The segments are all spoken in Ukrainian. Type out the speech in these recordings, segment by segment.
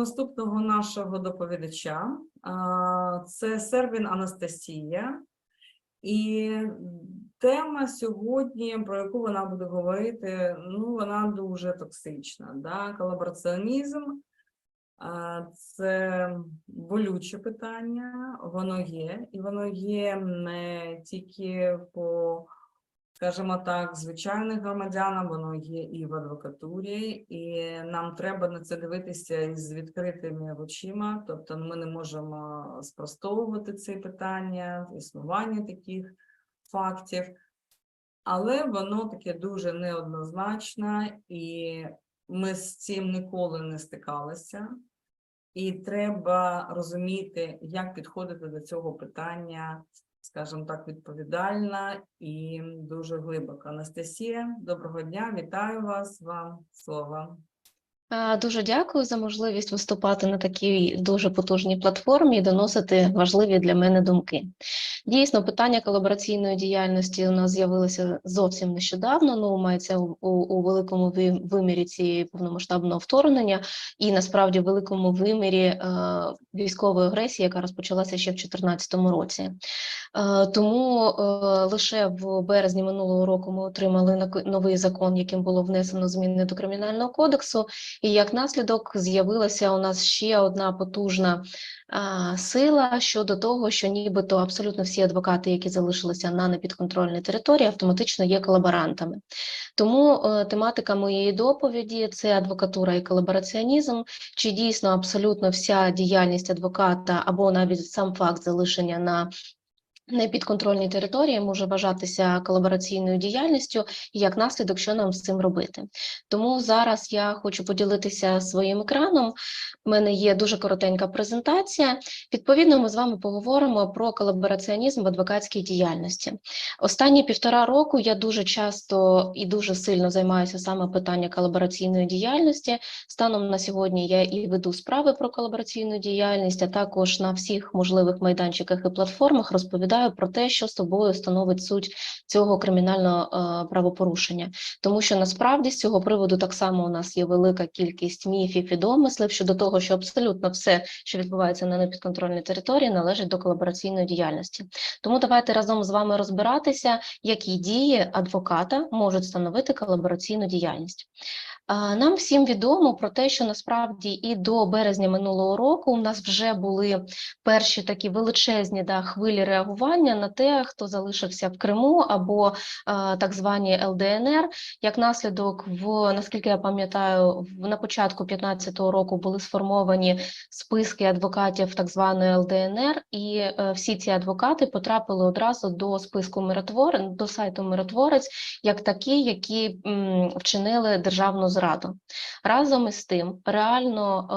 наступного нашого доповідача. Це Сервін Анастасія. І тема сьогодні, про яку вона буде говорити, ну, вона дуже токсична. Да? Колабораціонізм це болюче питання, воно є, і воно є не тільки по скажімо так, звичайних громадянам, воно є і в адвокатурі, і нам треба на це дивитися із відкритими очима. Тобто, ми не можемо спростовувати ці питання, існування таких фактів, але воно таке дуже неоднозначне, і ми з цим ніколи не стикалися. І треба розуміти, як підходити до цього питання скажімо так, відповідальна і дуже глибока. Анастасія, доброго дня, вітаю вас, вам слово. Е, Дуже дякую за можливість виступати на такій дуже потужній платформі і доносити важливі для мене думки. Дійсно, питання колабораційної діяльності у нас з'явилося зовсім нещодавно. Ну, мається у, у, великому вимірі цієї повномасштабного вторгнення, і насправді великому вимірі е, військової агресії, яка розпочалася ще в 2014 році. Е, Тому е, лише в березні минулого року ми отримали новий закон, яким було внесено зміни до кримінального кодексу. І як наслідок з'явилася у нас ще одна потужна а, сила щодо того, що нібито абсолютно всі адвокати, які залишилися на непідконтрольній території, автоматично є колаборантами. Тому е, тематика моєї доповіді це адвокатура і колабораціонізм. Чи дійсно абсолютно вся діяльність адвоката або навіть сам факт залишення на непідконтрольній території може вважатися колабораційною діяльністю, і як наслідок, що нам з цим робити. Тому зараз я хочу поділитися своїм екраном. У мене є дуже коротенька презентація. Відповідно, ми з вами поговоримо про колабораціонізм в адвокатській діяльності. Останні півтора року я дуже часто і дуже сильно займаюся саме питання колабораційної діяльності. Станом на сьогодні я і веду справи про колабораційну діяльність, а також на всіх можливих майданчиках і платформах розповідаю про те, що з тобою становить суть цього кримінального е, правопорушення. Тому що насправді з цього приводу так само у нас є велика кількість міфів і домислів щодо того, що абсолютно все, що відбувається на непідконтрольній території, належить до колабораційної діяльності. Тому давайте разом з вами розбиратися, які дії адвоката можуть становити колабораційну діяльність. Нам всім відомо про те, що насправді і до березня минулого року у нас вже були перші такі величезні да, хвилі реагування на те, хто залишився в Криму або так звані ЛДНР. Як наслідок, в наскільки я пам'ятаю, на початку 2015 року були сформовані списки адвокатів так званої ЛДНР, і е, всі ці адвокати потрапили одразу до списку миротвор до сайту Миротворець, як такі, які вчинили державну зраду. Разом із тим, реально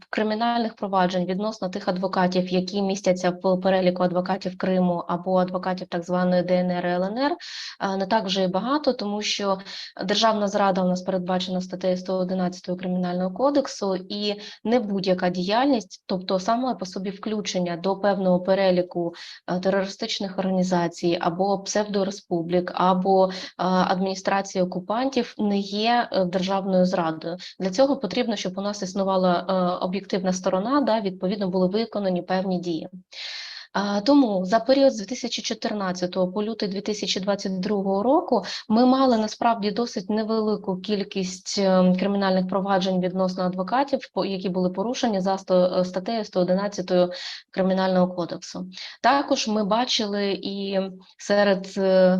е, кримінальних проваджень відносно тих адвокатів, які містяться в переліку адвокатів Криму або адвокатів так званої ДНР ЛНР, е, не так вже і багато, тому що державна зрада у нас передбачена статтею 111 Кримінального кодексу, і не будь-яка діяльність, тобто саме по собі включення до певного переліку е, терористичних організацій або псевдореспублік, або адміністрації окупантів, не є е, державною зрадою. Для цього потрібно, щоб у нас існувала е, об'єктивна сторона, да, відповідно були виконані певні дії. Тому за період з 2014 по лютий 2022 року ми мали насправді досить невелику кількість е, кримінальних проваджень відносно адвокатів, які були порушені за е, статтею 111 Кримінального кодексу. Також ми бачили і серед е,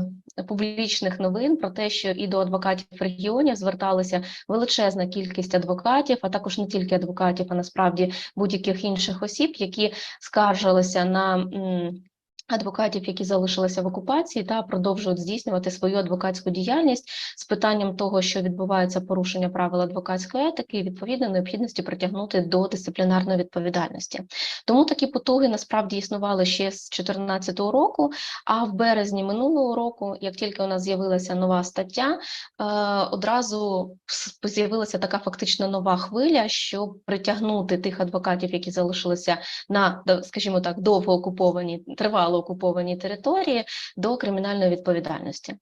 публічних новин про те, що і до адвокатів регіонів зверталися величезна кількість адвокатів, а також не тільки адвокатів, а насправді будь-яких інших осіб, які скаржилися на 嗯。Адвокатів, які залишилися в окупації, та продовжують здійснювати свою адвокатську діяльність з питанням того, що відбувається порушення правил адвокатської етики, і відповідно необхідності притягнути до дисциплінарної відповідальності. Тому такі потуги насправді існували ще з 2014 року. А в березні минулого року, як тільки у нас з'явилася нова стаття, е, одразу з'явилася така фактично нова хвиля, щоб притягнути тих адвокатів, які залишилися на, скажімо так, довго окупованій, тривало окупованій території до кримінальної відповідальності.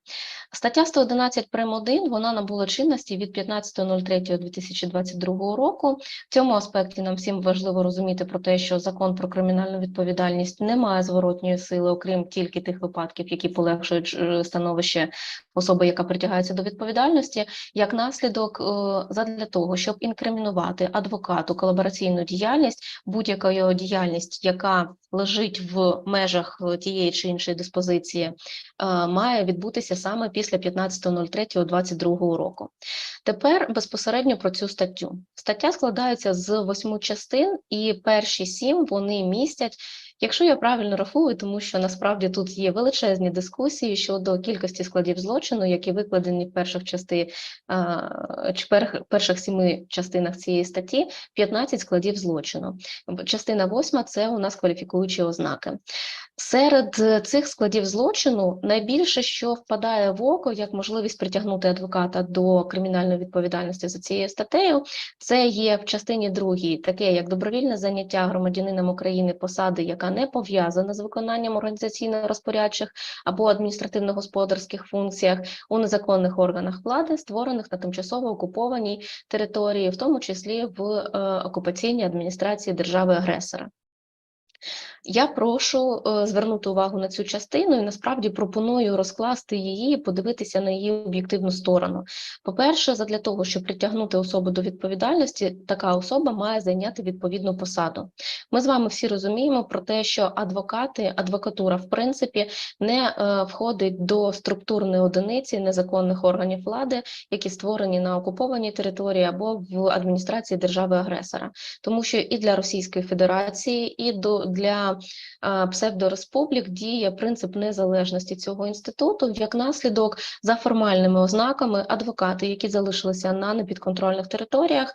Стаття 111 прим. 1, вона набула чинності від 15.03.2022 року. В цьому аспекті нам всім важливо розуміти про те, що закон про кримінальну відповідальність не має зворотньої сили, окрім тільки тих випадків, які полегшують е, становище особи, яка притягається до відповідальності, як наслідок е, задля того, щоб інкримінувати адвокату колабораційну діяльність, будь-яка його діяльність, яка лежить в межах тієї чи іншої диспозиції, е, має відбутися саме після 15.03.22 року. Тепер безпосередньо про цю статтю. Стаття складається з восьми частин, і перші сім вони містять. Якщо я правильно рахую, тому що насправді тут є величезні дискусії щодо кількості складів злочину, які викладені в перших части перших сіми частинах цієї статті, 15 складів злочину. Частина восьма це у нас кваліфікуючі ознаки. Серед е, цих складів злочину найбільше, що впадає в око, як можливість притягнути адвоката до кримінальної відповідальності за цією статтею, це є в частині другій, таке як добровільне заняття громадянином України посади, яка не пов'язана з виконанням організаційно-розпорядчих або адміністративно-господарських функціях у незаконних органах влади, створених на тимчасово окупованій території, в тому числі в е, окупаційній адміністрації держави-агресора. Я прошу е, звернути увагу на цю частину і насправді пропоную розкласти її, подивитися на її об'єктивну сторону. По-перше, задля того, щоб притягнути особу до відповідальності, така особа має зайняти відповідну посаду. Ми з вами всі розуміємо про те, що адвокати, адвокатура, в принципі, не е, входить до структурної одиниці незаконних органів влади, які створені на окупованій території або в адміністрації держави-агресора, тому що і для Російської Федерації, і до для а, псевдореспублік діє принцип незалежності цього інституту. Як наслідок, за формальними ознаками, адвокати, які залишилися на непідконтрольних територіях,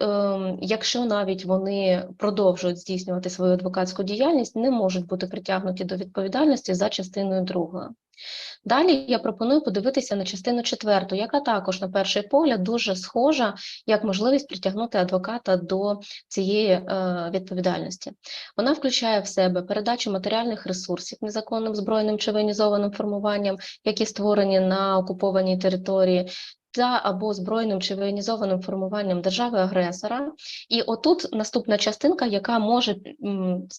ем, якщо навіть вони продовжують здійснювати свою адвокатську діяльність, не можуть бути притягнуті до відповідальності за частиною другою. Далі я пропоную подивитися на частину четверту, яка також на перший погляд дуже схожа як можливість притягнути адвоката до цієї е, відповідальності. Вона включає в себе передачу матеріальних ресурсів незаконним збройним чи воєнізованим формуванням, які створені на окупованій території. Та або збройним чи воєнізованим формуванням держави-агресора, і отут наступна частинка, яка може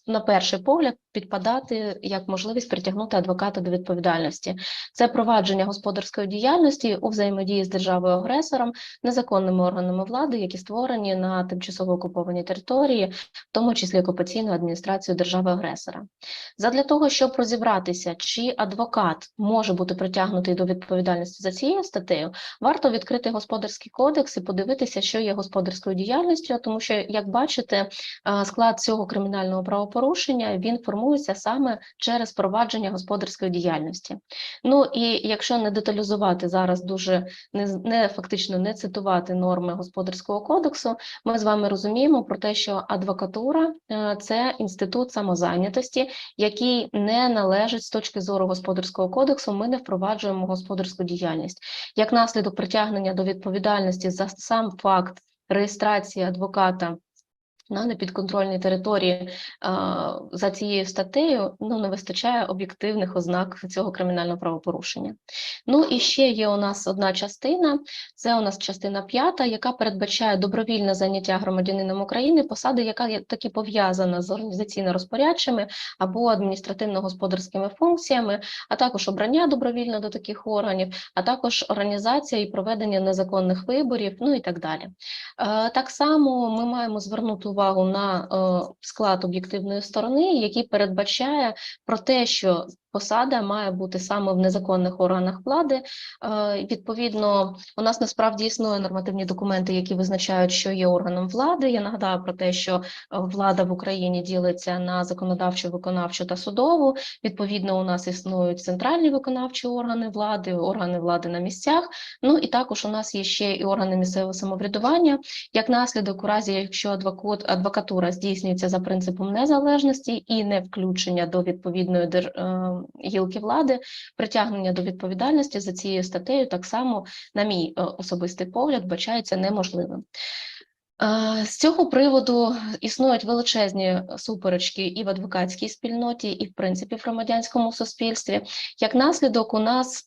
на перший погляд підпадати як можливість притягнути адвоката до відповідальності. Це провадження господарської діяльності у взаємодії з державою-агресором, незаконними органами влади, які створені на тимчасово окупованій території, в тому числі окупаційною адміністрацією держави-агресора. Задля того, щоб розібратися, чи адвокат може бути притягнутий до відповідальності за цією статтею, варто відкрити господарський кодекс і подивитися, що є господарською діяльністю, тому що, як бачите, склад цього кримінального правопорушення він формується саме через провадження господарської діяльності. Ну і якщо не деталізувати зараз дуже не, не фактично не цитувати норми господарського кодексу, ми з вами розуміємо про те, що адвокатура е, це інститут самозайнятості, який не належить з точки зору господарського кодексу. Ми не впроваджуємо господарську діяльність. Як наслідок притягнення до відповідальності за сам факт реєстрації адвоката на непідконтрольній території за цією статтею ну, не вистачає об'єктивних ознак цього кримінального правопорушення. Ну і ще є у нас одна частина, це у нас частина п'ята, яка передбачає добровільне заняття громадянином України, посади, яка таки пов'язана з організаційно-розпорядчими або адміністративно-господарськими функціями, а також обрання добровільно до таких органів, а також організація і проведення незаконних виборів, ну і так далі. Е, Так само ми маємо звернути увагу на е, склад об'єктивної сторони, який передбачає про те, що посада має бути саме в незаконних органах влади. Е, Відповідно, у нас насправді існує нормативні документи, які визначають, що є органом влади. Я нагадаю про те, що е, влада в Україні ділиться на законодавчу, виконавчу та судову. Відповідно, у нас існують центральні виконавчі органи влади, органи влади на місцях. Ну і також у нас є ще і органи місцевого самоврядування. Як наслідок, у разі якщо адвокат, адвокатура здійснюється за принципом незалежності і не включення до відповідної е, гілки влади, притягнення до відповідальності за цією статтею так само, на мій е, особистий погляд, бачається неможливим. Е, З цього приводу існують величезні суперечки і в адвокатській спільноті, і в принципі в громадянському суспільстві. Як наслідок, у нас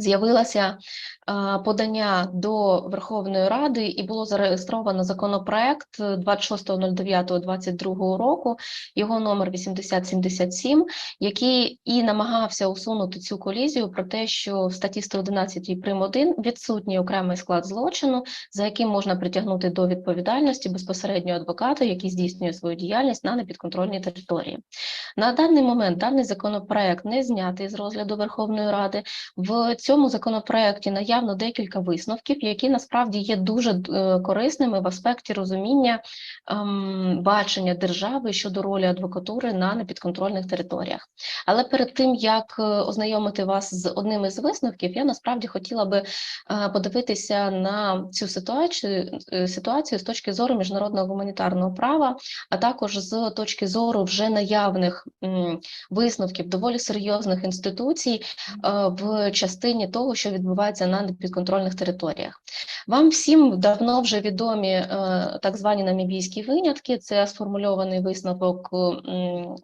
з'явилося е, подання до Верховної Ради і було зареєстровано законопроект 26.09.22 року, його номер 8077, який і намагався усунути цю колізію про те, що в статті 111 прим. 1 відсутній окремий склад злочину, за яким можна притягнути до відповідальності безпосередньо адвоката, який здійснює свою діяльність на непідконтрольній території. На даний момент даний законопроект не знятий з розгляду Верховної Ради. В цьому законопроекті наявно декілька висновків, які насправді є дуже е, корисними в аспекті розуміння ем, бачення держави щодо ролі адвокатури на непідконтрольних територіях. Але перед тим як е, ознайомити вас з одним із висновків, я насправді хотіла би е, подивитися на цю ситуацію, ситуацію з точки зору міжнародного гуманітарного права, а також з точки зору вже наявних висновків доволі серйозних інституцій в частині того, що відбувається на непідконтрольних територіях. Вам всім давно вже відомі е, так звані намібійські винятки. Це сформульований висновок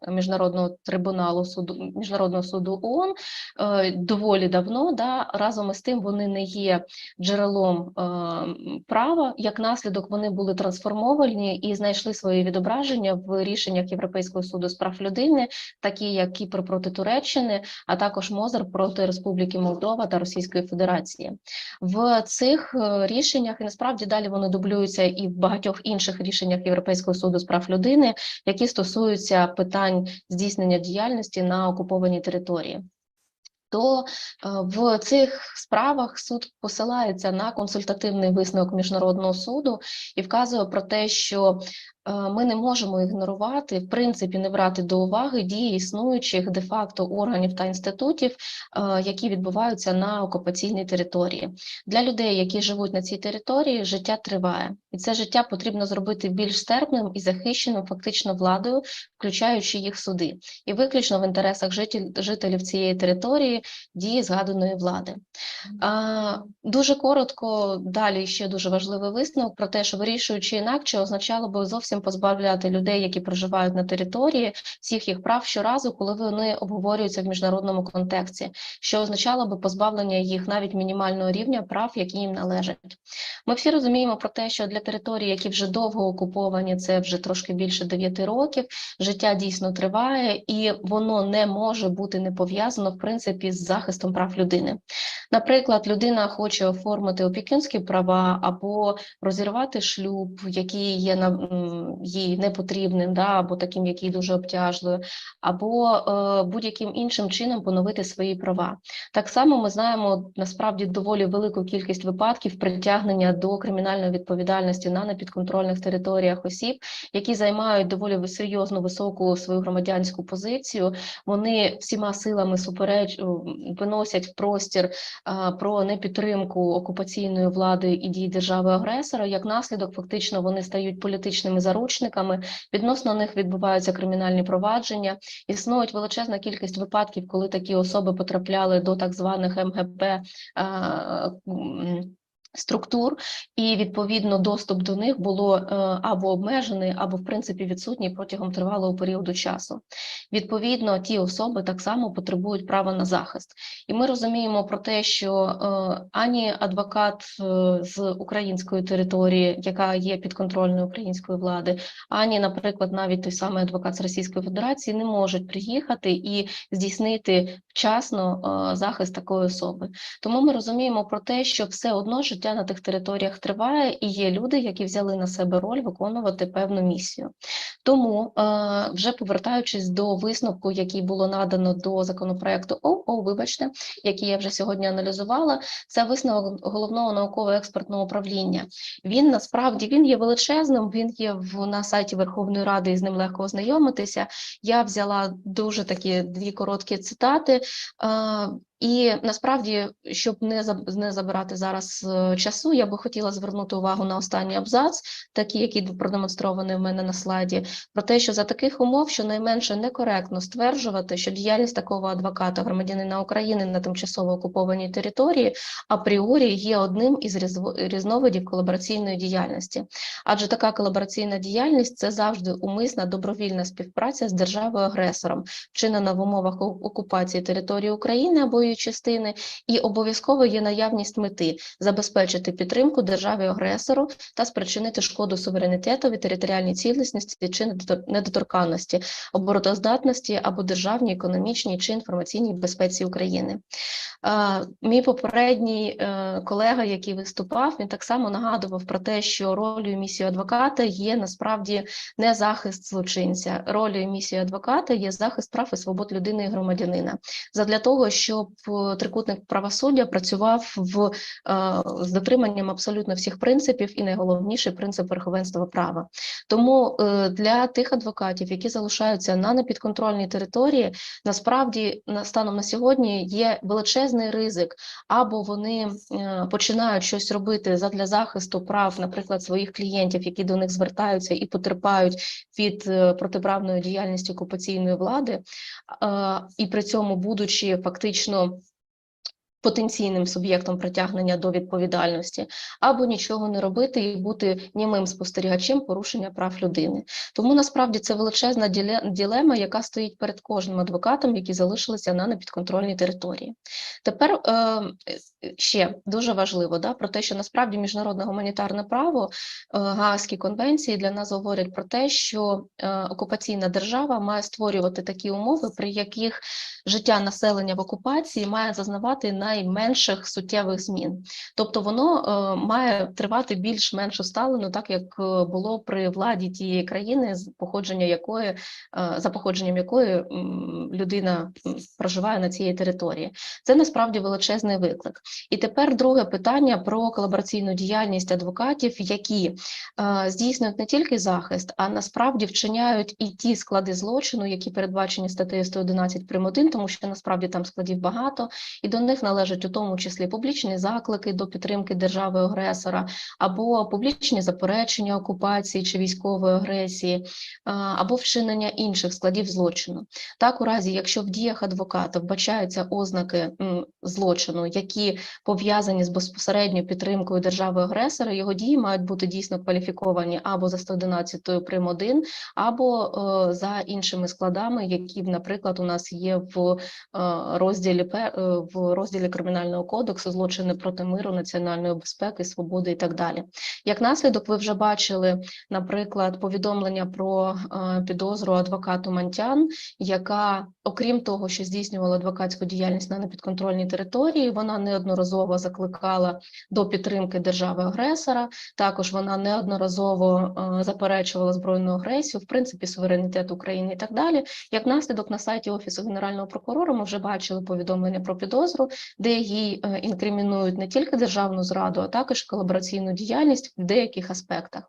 міжнародного трибуналу суду міжнародного суду ООН е, доволі давно. Да, разом із тим вони не є джерелом е, права. Як наслідок, вони були трансформовані і знайшли своє відображення в рішеннях Європейського суду з прав людини, такі як Кіпр проти Туреччини, а також Мозер проти Республіки Молдова та Російської Федерації. В цих е, рішеннях і насправді далі вони дублюються і в багатьох інших рішеннях Європейського суду з прав людини, які стосуються питань здійснення діяльності на окупованій території. То е, в цих справах суд посилається на консультативний висновок міжнародного суду і вказує про те, що ми не можемо ігнорувати, в принципі, не брати до уваги дії існуючих де-факто органів та інститутів, е, які відбуваються на окупаційній території. Для людей, які живуть на цій території, життя триває, і це життя потрібно зробити більш стерпним і захищеним фактично владою, включаючи їх суди, і виключно в інтересах жителів цієї території дії згаданої влади. Дуже коротко далі ще дуже важливий висновок про те, що вирішуючи інакше, означало би зовсім позбавляти людей, які проживають на території, всіх їх прав щоразу, коли вони обговорюються в міжнародному контексті, що означало би позбавлення їх навіть мінімального рівня прав, які їм належать. Ми всі розуміємо про те, що для територій, які вже довго окуповані, це вже трошки більше 9 років, життя дійсно триває, і воно не може бути не пов'язано в принципі з захистом прав людини. Наприклад, людина хоче оформити опікунські права або розірвати шлюб, який є на їй непотрібним, да, або таким, який дуже обтяжливий, або е, будь-яким іншим чином поновити свої права. Так само ми знаємо насправді доволі велику кількість випадків притягнення до кримінальної відповідальності на непідконтрольних територіях осіб, які займають доволі серйозну високу свою громадянську позицію. Вони всіма силами супереч виносять в простір а, про непідтримку окупаційної влади і дій держави-агресора. Як наслідок, фактично вони стають політичними заручниками. Відносно них відбуваються кримінальні провадження. Існують величезна кількість випадків, коли такі особи потрапляли до так званих МГП. Структур і відповідно доступ до них було е, або обмежений, або в принципі відсутній протягом тривалого періоду часу. Відповідно, ті особи так само потребують права на захист, і ми розуміємо про те, що е, ані адвокат е, з української території, яка є підконтрольною української влади, ані, наприклад, навіть той самий адвокат з Російської Федерації не можуть приїхати і здійснити вчасно захист такої особи. Тому ми розуміємо про те, що все одно життя на тих територіях триває, і є люди, які взяли на себе роль виконувати певну місію. Тому, е, вже повертаючись до висновку, який було надано до законопроекту О, о, вибачте, який я вже сьогодні аналізувала, це висновок головного науково-експертного управління. Він насправді він є величезним. Він є в на сайті Верховної Ради, і з ним легко ознайомитися. Я взяла дуже такі дві короткі цитати. І насправді, щоб не заб- забирати зараз е, часу, я би хотіла звернути увагу на останній абзац, такий, який продемонстрований в мене на слайді, про те, що за таких умов щонайменше некоректно стверджувати, що діяльність такого адвоката громадянина України на тимчасово окупованій території апріорі є одним із різновидів колабораційної діяльності. Адже така колабораційна діяльність це завжди умисна добровільна співпраця з державою-агресором, вчинена в умовах окупації території України або її частини, і обов'язково є наявність мети забезпечити підтримку державі-агресору та спричинити шкоду суверенітетові, територіальній цілісності чи недотор- недоторканності, обороноздатності або державній, економічній чи інформаційній безпеці України. Мій попередній е, колега, який виступав, він так само нагадував про те, що ролью і місією адвоката є насправді не захист злочинця. Ролью і місією адвоката є захист прав і свобод людини і громадянина. Задля того, щоб трикутник правосуддя працював в е, з дотриманням абсолютно всіх принципів, і найголовніший принцип верховенства права. Тому е, для тих адвокатів, які залишаються на непідконтрольній території, насправді на станом на сьогодні є величезний ризик, або вони е, починають щось робити задля захисту прав, наприклад, своїх клієнтів, які до них звертаються і потерпають від протиправної діяльності окупаційної влади, і при цьому будучи фактично. Потенційним суб'єктом притягнення до відповідальності, або нічого не робити і бути німим спостерігачем порушення прав людини. Тому насправді це величезна ділема, яка стоїть перед кожним адвокатом, які залишилися на непідконтрольній території. Тепер е, ще дуже важливо да, про те, що насправді міжнародне гуманітарне право, е, Гаазькі конвенції для нас говорять про те, що е, окупаційна держава має створювати такі умови, при яких життя населення в окупації має зазнавати найменших суттєвих змін. Тобто воно е, має тривати більш-менш усталено, так як е, було при владі тієї країни, з походження якої е, за походженням якої людина проживає на цій території. Це насправді величезний виклик. І тепер друге питання про колабораційну діяльність адвокатів, які здійснюють не тільки захист, а насправді вчиняють і ті склади злочину, які передбачені статтею 111 прим. 1, тому що насправді там складів багато, і до них належать у тому числі публічні заклики до підтримки держави-агресора, або публічні заперечення окупації чи військової агресії, або вчинення інших складів злочину. Так, у разі, якщо в діях адвоката вбачаються ознаки злочину, які пов'язані з безпосередньою підтримкою держави-агресора, його дії мають бути дійсно кваліфіковані або за 111 прим. 1, або е, за іншими складами, які, наприклад, у нас є в е, розділі е, в розділі кримінального кодексу злочини проти миру, національної безпеки, свободи і так далі. Як наслідок, ви вже бачили, наприклад, повідомлення про е, підозру адвокату Мантян, яка, окрім того, що здійснювала адвокатську діяльність на непідконтрольній території, вона неодноразово закликала до підтримки держави-агресора. Також вона неодноразово е, заперечувала збройну агресію, в принципі, суверенітет України і так далі. Як наслідок на сайті Офісу Генерального прокурора ми вже бачили повідомлення про підозру, де їй е, інкримінують не тільки державну зраду, а також колабораційну діяльність в деяких аспектах.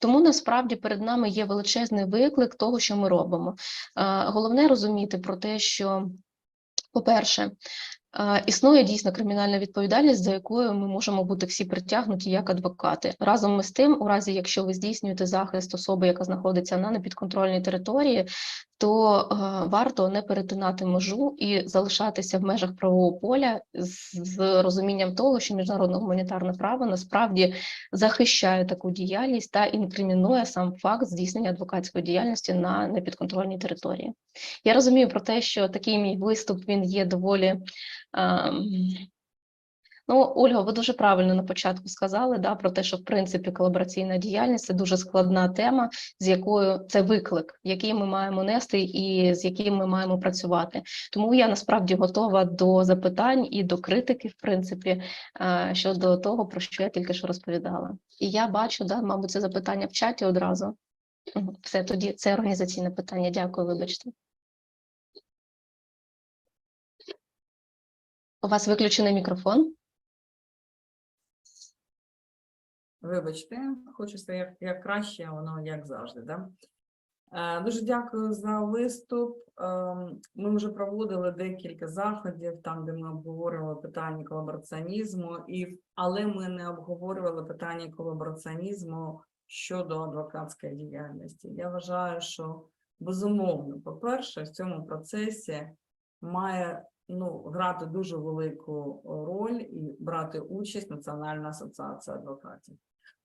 Тому насправді перед нами є величезний виклик того, що ми робимо. Е, Головне розуміти про те, що, по-перше, е, Існує дійсно кримінальна відповідальність, за якою ми можемо бути всі притягнуті як адвокати. Разом із тим, у разі якщо ви здійснюєте захист особи, яка знаходиться на непідконтрольній території, то е, варто не перетинати межу і залишатися в межах правового поля з, розумінням того, що міжнародне гуманітарне право насправді захищає таку діяльність та інкримінує сам факт здійснення адвокатської діяльності на непідконтрольній території. Я розумію про те, що такий мій виступ він є доволі. ем, Ну, Ольга, ви дуже правильно на початку сказали да, про те, що в принципі колабораційна діяльність це дуже складна тема, з якою це виклик, який ми маємо нести і з яким ми маємо працювати. Тому я насправді готова до запитань і до критики, в принципі, щодо того, про що я тільки що розповідала. І я бачу, да, мабуть, це запитання в чаті одразу. Все тоді це організаційне питання. Дякую, вибачте. У вас виключений мікрофон. Вибачте, хочеться як, як краще, а воно як завжди. Да? Е, Дуже дякую за виступ. Ем, Ми вже проводили декілька заходів, там, де ми обговорювали питання колабораціонізму, і, але ми не обговорювали питання колабораціонізму щодо адвокатської діяльності. Я вважаю, що безумовно, по-перше, в цьому процесі має ну, грати дуже велику роль і брати участь Національна асоціація адвокатів.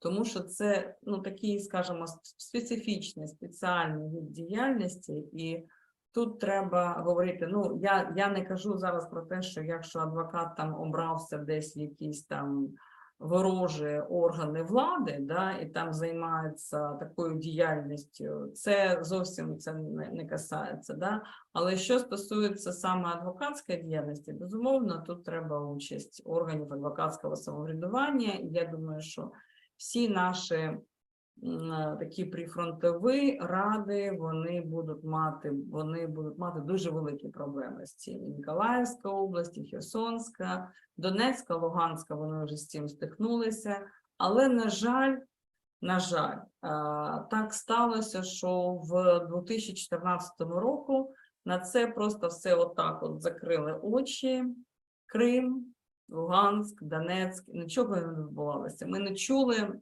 Тому що це ну такий, скажімо, специфічний спеціальний від діяльності, і тут треба говорити. Ну я, я не кажу зараз про те, що якщо адвокат там обрався десь в якісь там ворожі органи влади, да, і там займається такою діяльністю, це зовсім це не, не касається. Да? Але що стосується саме адвокатської діяльності, безумовно, тут треба участь органів адвокатського самоврядування. І я думаю, що всі наші е, такі прифронтові ради, вони будуть мати, вони будуть мати дуже великі проблеми з цим. І Ніколаївська область, Херсонська, Донецька, Луганська, вони вже з цим стикнулися. Але, на жаль, на жаль, е, так сталося, що в 2014 року на це просто все отак от закрили очі. Крим, Луганськ, Донецьк, нічого не відбувалося. Ми не чули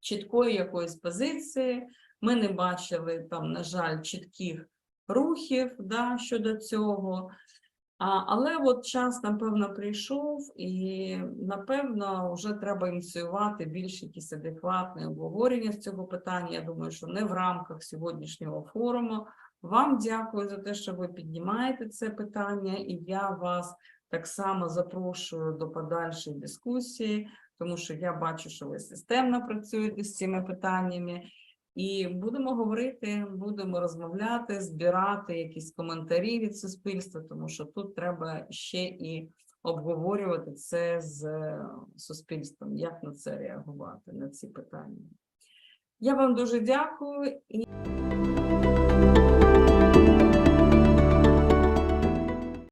чіткої якоїсь позиції, ми не бачили там, на жаль, чітких рухів да, щодо цього. А, але от час, напевно, прийшов, і напевно вже треба ініціювати більш якісь адекватне обговорення з цього питання. Я думаю, що не в рамках сьогоднішнього форуму. Вам дякую за те, що ви піднімаєте це питання, і я вас так само запрошую до подальшої дискусії, тому що я бачу, що ви системно працюєте з цими питаннями. І будемо говорити, будемо розмовляти, збирати якісь коментарі від суспільства, тому що тут треба ще і обговорювати це з е, суспільством, як на це реагувати, на ці питання. Я вам дуже дякую і.